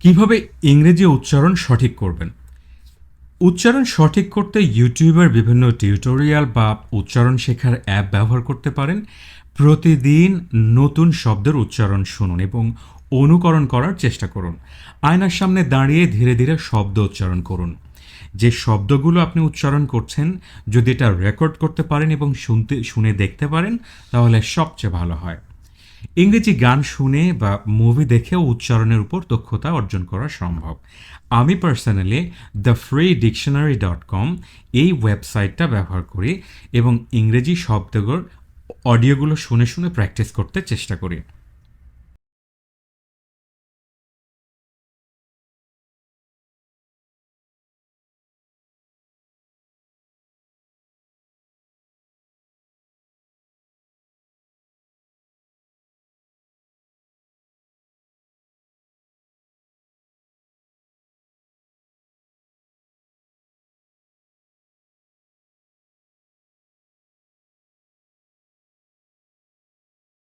কীভাবে ইংরেজি উচ্চারণ সঠিক করবেন? উচ্চারণ সঠিক করতে ইউটিউবের বিভিন্ন টিউটোরিয়াল বা উচ্চারণ শেখার অ্যাপ ব্যবহার করতে পারেন। প্রতিদিন নতুন শব্দের উচ্চারণ শুনুন এবং অনুকরণ করার চেষ্টা করুন। আয়নার সামনে দাঁড়িয়ে ধীরে ধীরে শব্দ উচ্চারণ করুন। যে শব্দগুলো আপনি উচ্চারণ করছেন, যদি এটা রেকর্ড করতে পারেন এবং শুনতে, শুনে দেখতে পারেন, তাহলে সবচেয়ে ভালো হয়। ইংরেজি গান শুনে বা মুভি দেখেও উচ্চারণের উপর দক্ষতা অর্জন করা সম্ভব। আমি personally the free dictionary dot com এই ওয়েবসাইটটা ব্যবহার করি এবং ইংরেজি শব্দগুলোর অডিওগুলো শুনে শুনে প্র্যাকটিস করতে চেষ্টা করি।